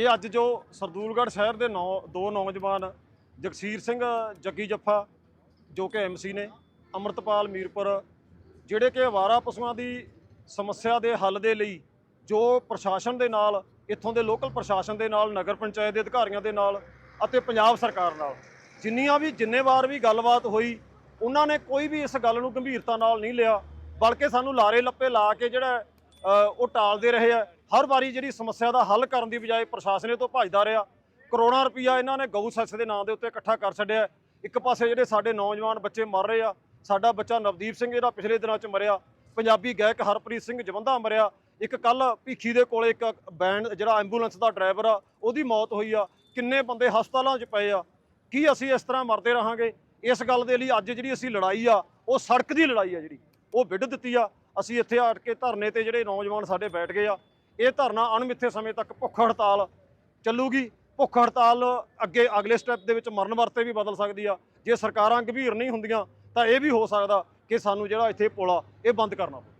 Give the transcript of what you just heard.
ਇਹ ਅੱਜ ਜੋ ਸਰਦੂਲਗੜ੍ਹ ਸ਼ਹਿਰ ਦੇ ਨੌ, ਦੋ ਨੌਜਵਾਨ ਜਗਸੀਰ ਸਿੰਘ, ਜੱਗੀ ਜੱਫਾ ਜੋ ਕਿ ਐਮਸੀ ਨੇ, ਅਮਰਤਪਾਲ ਮੀਰਪੁਰ, ਜਿਹੜੇ ਕਿ ਅਵਾਰਾ ਪਸ਼ੂਆਂ ਦੀ ਸਮੱਸਿਆ ਦੇ ਹੱਲ ਦੇ ਲਈ ਜੋ ਪ੍ਰਸ਼ਾਸਨ ਦੇ ਨਾਲ, ਇੱਥੋਂ ਦੇ ਲੋਕਲ ਪ੍ਰਸ਼ਾਸਨ ਦੇ ਨਾਲ, ਨਗਰ ਪੰਚਾਇਤ ਦੇ ਅਧਿਕਾਰੀਆਂ ਦੇ ਨਾਲ ਅਤੇ ਪੰਜਾਬ ਸਰਕਾਰ ਨਾਲ, ਜਿੰਨੀਆਂ ਵੀ ਜਿੰਨੇ ਵਾਰ ਵੀ ਗੱਲਬਾਤ ਹੋਈ, ਉਹਨਾਂ ਨੇ ਕੋਈ ਵੀ ਇਸ ਗੱਲ ਨੂੰ ਗੰਭੀਰਤਾ ਨਾਲ ਨਹੀਂ ਲਿਆ, ਬਲਕਿ ਸਾਨੂੰ ਲਾਰੇ ਲੱਪੇ ਲਾ ਕੇ ਜਿਹੜਾ ਉਹ ਟਾਲਦੇ ਰਹੇ ਆ। ਹਰ ਵਾਰੀ ਜਿਹੜੀ ਸਮੱਸਿਆ ਦਾ ਹੱਲ ਕਰਨ ਦੀ ਬਜਾਏ ਪ੍ਰਸ਼ਾਸਨ ਇਹ ਤੋਂ ਭੱਜਦਾ ਰਿਹਾ। ਕਰੋੜਾਂ ਰੁਪਈਆ ਇਹਨਾਂ ਨੇ ਗਊ ਸੈਸ ਦੇ ਨਾਂ ਦੇ ਉੱਤੇ ਇਕੱਠਾ ਕਰ ਛੱਡਿਆ ਇੱਕ ਪਾਸੇ ਜਿਹੜੇ ਸਾਡੇ ਨੌਜਵਾਨ ਬੱਚੇ ਮਰ ਰਹੇ ਆ, ਸਾਡਾ ਬੱਚਾ ਨਵਦੀਪ ਸਿੰਘ ਜਿਹੜਾ ਪਿਛਲੇ ਦਿਨਾਂ 'ਚ ਮਰਿਆ। ਪੰਜਾਬੀ ਗਾਇਕ ਹਰਪ੍ਰੀਤ ਸਿੰਘ ਜਵੰਦਾ ਮਰਿਆ। ਇੱਕ ਕੱਲ ਭੀਖੀ ਦੇ ਕੋਲੇ ਇੱਕ ਬੈਂਡ, ਜਿਹੜਾ ਐਂਬੂਲੈਂਸ ਦਾ ਡਰਾਈਵਰ ਆ, ਉਹਦੀ ਮੌਤ ਹੋਈ ਆ। ਕਿੰਨੇ ਬੰਦੇ ਹਸਪਤਾਲਾਂ 'ਚ ਪਏ ਆ? ਕੀ ਅਸੀਂ ਇਸ ਤਰ੍ਹਾਂ ਮਰਦੇ ਰਹਾਂਗੇ? ਇਸ ਗੱਲ ਦੇ ਲਈ ਅੱਜ ਜਿਹੜੀ ਅਸੀਂ ਲੜਾਈ ਆ, ਉਹ ਸੜਕ ਦੀ ਲੜਾਈ ਆ ਜਿਹੜੀ। ਉਹ ਵਿੱਢ ਦਿੱਤੀ ਆ। ਅਸੀਂ ਇੱਥੇ ਆਟ ਕੇ ਧਰਨੇ ਤੇ ਜਿਹੜੇ ਨੌਜਵਾਨ ਸਾਡੇ ਬੈਠ ਗਏ ਆ, ਇਹ ਧਰਨਾ ਅਣਮਿੱਥੇ ਸਮੇਂ ਤੱਕ ਭੁੱਖ ਹੜਤਾਲ ਚੱਲੂਗੀ। ਭੁੱਖ ਹੜਤਾਲ ਅੱਗੇ ਅਗਲੇ ਸਟੈਪ ਦੇ ਵਿੱਚ ਮਰਨ ਵਰਤੇ ਵੀ ਬਦਲ ਸਕਦੀ ਆ। ਜੇ ਸਰਕਾਰਾਂ ਗੰਭੀਰ ਨਹੀਂ ਹੁੰਦੀਆਂ, ਤਾਂ ਇਹ ਵੀ ਹੋ ਸਕਦਾ ਕਿ ਸਾਨੂੰ ਜਿਹੜਾ ਇੱਥੇ ਪੁਲਾ ਇਹ ਬੰਦ ਕਰਨਾ ਪਵੇ।